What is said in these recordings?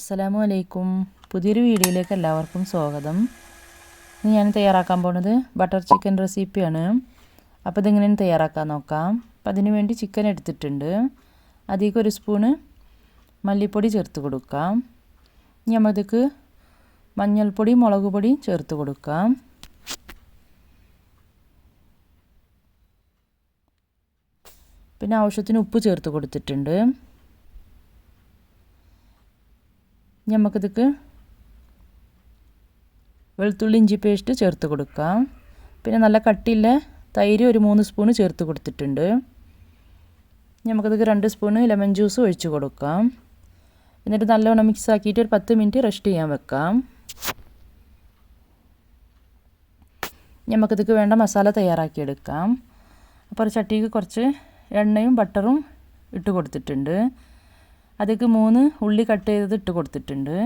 അസ്സലാമു അലൈക്കും പുതിയൊരു വീഡിയോയിലേക്ക് എല്ലാവർക്കും സ്വാഗതം. ഇന്ന് ഞാൻ തയ്യാറാക്കാൻ പോണത് ബട്ടർ ചിക്കൻ റെസിപ്പിയാണ്. അപ്പോൾ ഇതെങ്ങനെയാണ് തയ്യാറാക്കാൻ നോക്കാം. അപ്പോൾ അതിന് വേണ്ടി ചിക്കൻ എടുത്തിട്ടുണ്ട്. അതിലേക്ക് ഒരു സ്പൂണ് മല്ലിപ്പൊടി ചേർത്ത് കൊടുക്കാം. ഇനി നമ്മൾക്ക് മഞ്ഞൾപ്പൊടി മുളക് പൊടി ചേർത്ത് കൊടുക്കാം. പിന്നെ ആവശ്യത്തിന് ഉപ്പ് ചേർത്ത് കൊടുത്തിട്ടുണ്ട്. നമുക്കിതൊക്കെ വെളുത്തുള്ളി ഇഞ്ചി പേസ്റ്റ് ചേർത്ത് കൊടുക്കാം. പിന്നെ നല്ല കട്ടിയുള്ള തൈര് ഒരു മൂന്ന് സ്പൂണ് ചേർത്ത് കൊടുത്തിട്ടുണ്ട്. നമുക്കിതൊക്കെ രണ്ട് സ്പൂണ് ലെമൺ ജ്യൂസ് ഒഴിച്ച് കൊടുക്കാം. എന്നിട്ട് നല്ലോണം മിക്സ് ആക്കിയിട്ട് ഒരു പത്ത് മിനിറ്റ് റെസ്റ്റ് ചെയ്യാൻ വെക്കാം. നമുക്കിതൊക്കെ വേണ്ട മസാല തയ്യാറാക്കിയെടുക്കാം. അപ്പോൾ ഒരു ചട്ടിക്ക് കുറച്ച് എണ്ണയും ബട്ടറും ഇട്ട് കൊടുത്തിട്ടുണ്ട്. അതിലേക്ക് മൂന്ന് ഉള്ളി കട്ട് ചെയ്തത് ഇട്ട് കൊടുത്തിട്ടുണ്ട്.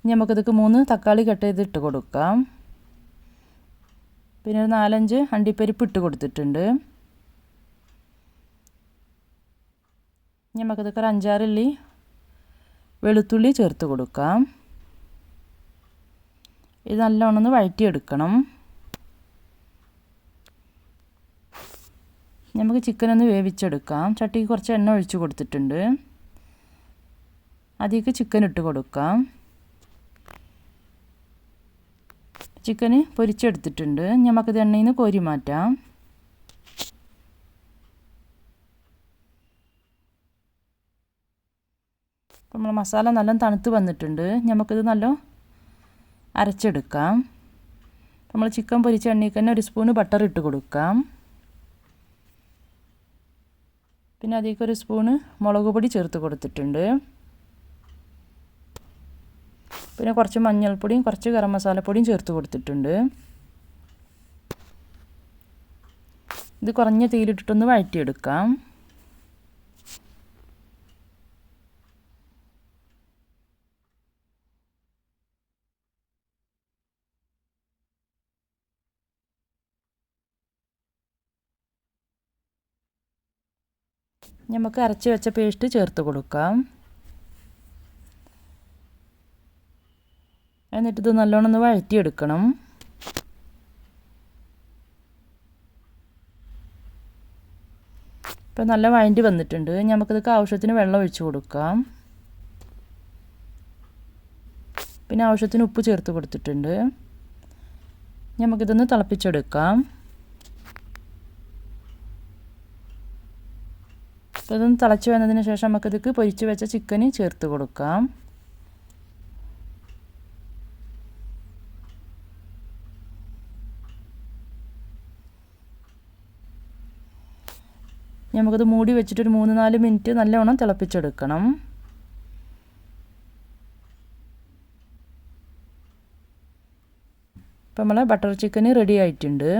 ഇനി നമുക്കിതൊക്കെ മൂന്ന് തക്കാളി കട്ട് ചെയ്ത് ഇട്ട് കൊടുക്കാം. പിന്നെ ഒരു നാലഞ്ച് അണ്ടിപ്പരിപ്പ് ഇട്ട് കൊടുത്തിട്ടുണ്ട്. നമുക്കിതൊക്കെ ഒരു അഞ്ചാറുള്ളി വെളുത്തുള്ളി ചേർത്ത് കൊടുക്കാം. ഇത് നല്ലോണം ഒന്ന് വഴറ്റിയെടുക്കണം. നമുക്ക് ചിക്കൻ ഒന്ന് വേവിച്ചെടുക്കാം. ചട്ടിക്ക് കുറച്ച് എണ്ണ ഒഴിച്ച് കൊടുത്തിട്ടുണ്ട്. അതിലേക്ക് ചിക്കൻ ഇട്ട് കൊടുക്കാം. ചിക്കന് പൊരിച്ചെടുത്തിട്ടുണ്ട്. നമുക്കിത് എണ്ണയിൽ നിന്ന് കോരി മാറ്റാം. നമ്മൾ മസാല നല്ല തണുത്ത് വന്നിട്ടുണ്ട്. നമുക്കിത് നല്ല അരച്ചെടുക്കാം. നമ്മൾ ചിക്കൻ പൊരിച്ച എണ്ണയിൽ തന്നെ ഒരു സ്പൂണ് ബട്ടർ ഇട്ട് കൊടുക്കാം. പിന്നെ അതിലേക്ക് ഒരു സ്പൂണ് മുളക് പൊടി ചേർത്ത് കൊടുത്തിട്ടുണ്ട്. പിന്നെ കുറച്ച് മഞ്ഞൾപ്പൊടിയും കുറച്ച് ഗരം മസാലപ്പൊടിയും ചേർത്ത് കൊടുത്തിട്ടുണ്ട്. ഇത് കുറഞ്ഞ തീയിലിട്ടിട്ടൊന്ന് വഴറ്റിയെടുക്കാം. നമുക്ക് അരച്ച് വെച്ച പേസ്റ്റ് ചേർത്ത് കൊടുക്കാം. എന്നിട്ട് ഇത് നല്ലോണം ഒന്ന് വഴറ്റിയെടുക്കണം. ഇപ്പം നല്ല വഴണ്ടി വന്നിട്ടുണ്ട്. നമുക്കിതൊക്കെ ആവശ്യത്തിന് വെള്ളം ഒഴിച്ചു കൊടുക്കാം. പിന്നെ ആവശ്യത്തിന് ഉപ്പ് ചേർത്ത് കൊടുത്തിട്ടുണ്ട്. നമുക്കിതൊന്ന് തിളപ്പിച്ചെടുക്കാം. അപ്പോൾ ഇതൊന്ന് തിളച്ച് വന്നതിന് ശേഷം നമുക്കിതൊക്കെ പൊരിച്ച് വെച്ച ചിക്കന് ചേർത്ത് കൊടുക്കാം. നമുക്കത് മൂടി വെച്ചിട്ടൊരു മൂന്ന് നാല് മിനിറ്റ് നല്ലവണ്ണം തിളപ്പിച്ചെടുക്കണം. ഇപ്പം നമ്മളെ ബട്ടർ ചിക്കൻ റെഡി ആയിട്ടുണ്ട്.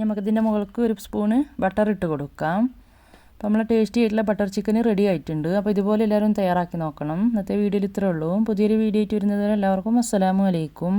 നമുക്കിതിന്റെ മുകൾക്ക് ഒരു സ്പൂണ് ബട്ടർ ഇട്ട് കൊടുക്കാം. അപ്പോൾ നമ്മൾ ടേസ്റ്റി ആയിട്ടുള്ള ബട്ടർ ചിക്കൻ റെഡി ആയിട്ടുണ്ട്. അപ്പോൾ ഇതുപോലെ എല്ലാവരും തയ്യാറാക്കി നോക്കണം. ഇന്നത്തെ വീഡിയോയിൽ ഇത്രയേ ഉള്ളൂ. പുതിയൊരു വീഡിയോ ആയിട്ട് വരുന്നതുവരെ എല്ലാവർക്കും അസ്സലാമു അലൈക്കും.